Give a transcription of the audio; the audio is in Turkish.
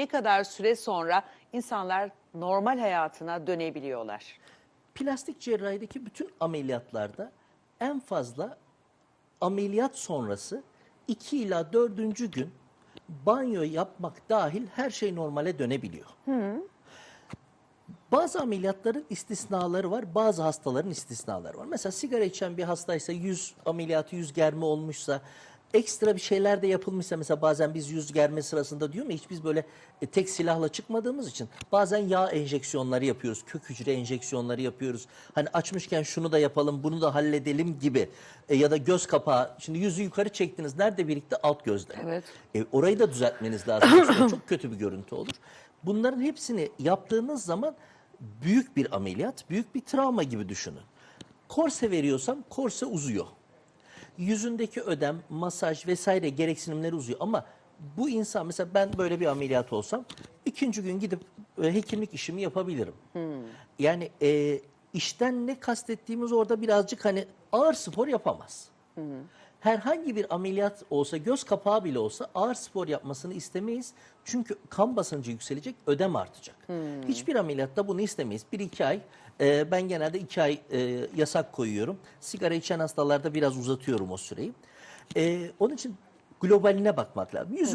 Ne kadar süre sonra insanlar normal hayatına dönebiliyorlar? Plastik cerrahideki bütün ameliyatlarda en fazla ameliyat sonrası 2 ila 4. gün banyo yapmak dahil her şey normale dönebiliyor. Bazı ameliyatların istisnaları var, bazı hastaların istisnaları var. Mesela sigara içen bir hastaysa yüz ameliyatı, yüz germe olmuşsa, ekstra bir şeyler de yapılmışsa mesela bazen biz yüz germe sırasında diyor mu hiç biz böyle e, tek silahla çıkmadığımız için bazen yağ enjeksiyonları yapıyoruz, kök hücre enjeksiyonları yapıyoruz. Hani açmışken şunu da yapalım, bunu da halledelim gibi. E, ya da göz kapağı, şimdi yüzü yukarı çektiniz, nerede birlikte alt gözde. Evet. E, orayı da düzeltmeniz lazım. Çok kötü bir görüntü olur. Bunların hepsini yaptığınız zaman büyük bir ameliyat, büyük bir travma gibi düşünün. Korse veriyorsam korse uzuyor. Yüzündeki ödem, masaj vesaire gereksinimleri uzuyor ama bu insan mesela ben böyle bir ameliyat olsam ikinci gün gidip e, hekimlik işimi yapabilirim. Yani e, işten ne kastettiğimiz orada birazcık hani ağır spor yapamaz. Herhangi bir ameliyat olsa, göz kapağı bile olsa ağır spor yapmasını istemeyiz. Çünkü kan basıncı yükselecek, ödem artacak. Hiçbir ameliyatta bunu istemeyiz. Bir iki ay, e, ben genelde iki ay e, yasak koyuyorum. Sigara içen hastalarda biraz uzatıyorum o süreyi. E, onun için globaline bakmak lazım. Yüzümüz